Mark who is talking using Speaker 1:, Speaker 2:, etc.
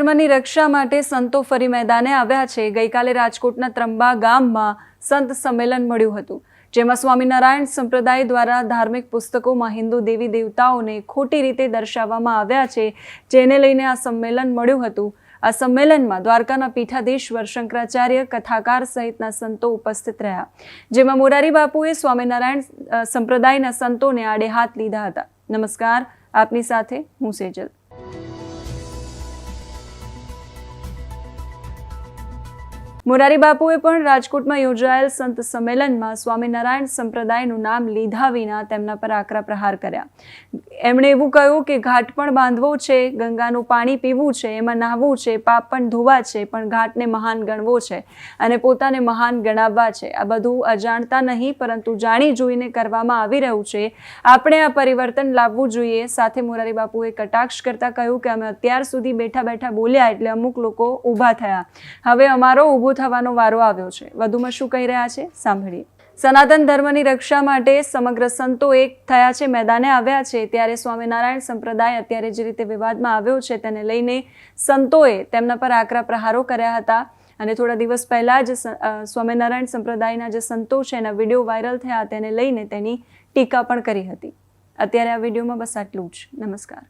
Speaker 1: ધર્મની રક્ષા માટે સંતો ફરી મેદાને આવ્યા છે. ગઈકાલે રાજકોટના ત્રંબા ગામમાં સંત સંમેલન મળ્યું હતું, જેમાં સ્વામિનારાયણ સંપ્રદાય દ્વારા ધાર્મિક પુસ્તકોમાં હિન્દુ દેવી દેવતાઓને ખોટી રીતે દર્શાવવામાં આવ્યા છે, જેને લઈને આ સંમેલન મળ્યું હતું. આ સંમેલનમાં દ્વારકાના પીઠાધીશ્વર શંકરાચાર્ય કથાકાર સહિતના સંતો ઉપસ્થિત રહ્યા, જેમાં મોરારી બાપુએ સ્વામિનારાયણ સંપ્રદાયના સંતોને આડે હાથ લીધા હતા. નમસ્કાર, આપની સાથે હું સેજલ. મોરારી બાપુએ પણ રાજકોટમાં યોજાયેલ સંત સંમેલનમાં સ્વામિનારાયણ સંપ્રદાયનું નામ લીધા વિના તેમના પર આકરા પ્રહાર કર્યા. એમણે એવું કહ્યું કે ઘાટ પણ બાંધવો છે, ગંગાનું પાણી પીવું છે, એમાં નાહવું છે, પાપ પણ ધોવા છે, પણ ઘાટને મહાન ગણવો છે અને પોતાને મહાન ગણાવવા છે. આ બધું અજાણતા નહીં, પરંતુ જાણી જોઈને કરવામાં આવી રહ્યું છે. આપણે આ પરિવર્તન લાવવું જોઈએ. સાથે મોરારી બાપુએ કટાક્ષ કરતા કહ્યું કે અમે અત્યાર સુધી બેઠા બેઠા બોલ્યા એટલે અમુક લોકો ઊભા થયા. હવે અમારો ઊભો થવાનો વારો આવ્યો છે. વધુમાં શું કહી રહ્યા છે? સાંભળીએ. સનાતન ધર્મની રક્ષા માટે સમગ્ર સંતો એક થયા છે, મેદાને આવ્યા છે. ત્યારે સ્વામિનારાયણ સંપ્રદાય અત્યારે જે રીતે વિવાદમાં આવ્યો છે, તેને લઈને સંતોએ તેમના પર આકરા પ્રહારો કર્યા હતા. અને થોડા દિવસ પહેલાં જ સ્વામિનારાયણ સંપ્રદાયના જે સંતો છે, એના વીડિયો વાયરલ થયા. તેને લઈને તેની ટીકા પણ કરી હતી. અત્યારે આ વિડીયોમાં બસ આટલું જ. નમસ્કાર.